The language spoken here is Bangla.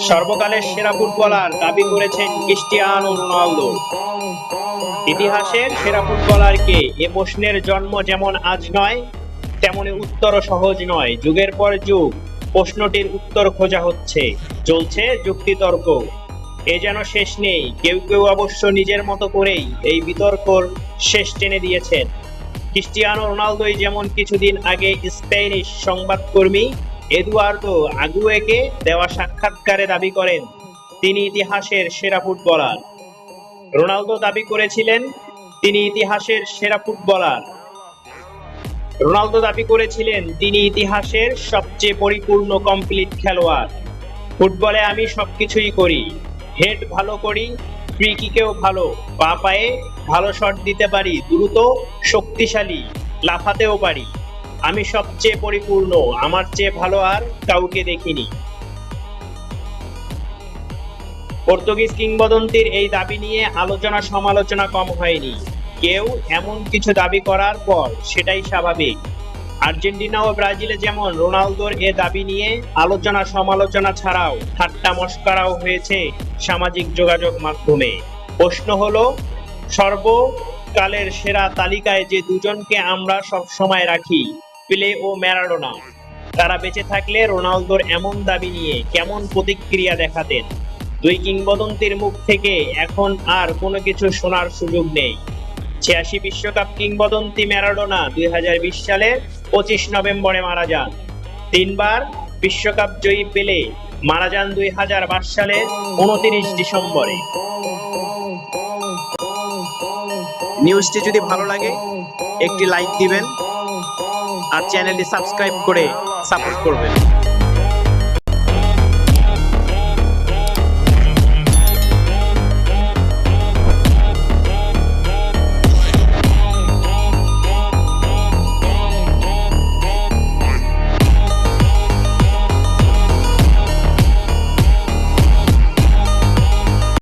সর্বকালের সেরা ফুটবলার দাবি করেছেন ক্রিস্টিয়ানো রোনালদো। ইতিহাসের সেরা ফুটবলারকে এ প্রশ্নের জন্ম যেমন আজ নয়, তেমনি উত্তরও সহজ নয়। যুগের পর যুগ, প্রশ্নটির উত্তর খোঁজা হচ্ছে। চলছে যুক্তিতর্ক। এ যেন শেষ নেই। কেউ কেউ অবশ্য নিজের মতো করেই এই বিতর্কর শেষ টেনে দিয়েছেন। ক্রিস্টিয়ানো রোনালদোই যেমন কিছুদিন আগে স্পেনিশ সংবাদকর্মী এদুয়ার্দো আগুয়েকে দেওয়া সাক্ষাৎকারে দাবি করেন, তিনি ইতিহাসের সেরা ফুটবলার। রোনালদো দাবি করেছিলেন, তিনি ইতিহাসের সেরা ফুটবলার। রোনালদো দাবি করেছিলেন, তিনি ইতিহাসের সবচেয়ে পরিপূর্ণ কমপ্লিট খেলোয়াড়। ফুটবলে আমি সবকিছুই করি হেড ভালো করি ফ্রি কিকেও ভালো, পা পায়ে ভালো শট দিতে পারি, দ্রুত, শক্তিশালী, লাফাতেও পারি। আমি সবচেয়ে পরিপূর্ণ, আমার চেয়ে ভালো আর কাউকে দেখিনি। পর্তুগিজ কিংবদন্তির এই দাবি নিয়ে আলোচনা সমালোচনা কম হয়নি। কেউ এমন কিছু দাবি করার পর সেটাই স্বাভাবিক। আর্জেন্টিনা ও ব্রাজিলে যেমন রোনালদোর এ দাবি নিয়ে আলোচনা সমালোচনা ছাড়াও ঠাট্টা মস্করাও হয়েছে সামাজিক যোগাযোগ মাধ্যমে। প্রশ্ন হলো, সর্বকালের সেরা তালিকায় যে দুজনকে আমরা সব সময় রাখি পেলে ও ম্যারাডোনা তারা বেঁচে থাকলে রোনালদোর এমন দাবি নিয়ে কেমন প্রতিক্রিয়া দেখাতেন? দুই কিংবদন্তির মুখ থেকে এখন আর কোনো কিছু শোনার সুযোগ নেই। ছিয়াশি বিশ্বকাপ কিংবদন্তি ম্যারাডোনা দুই হাজার বিশ সালে পঁচিশ নভেম্বরে মারা যান। তিনবার বিশ্বকাপ জয়ী পেলে মারা যান দুই হাজার সালের উনত্রিশ ডিসেম্বরে। নিউজটি যদি ভালো লাগে, একটি লাইক দিবেন। আর চ্যানেলটি সাবস্ক্রাইব করে সাপোর্ট করবেন।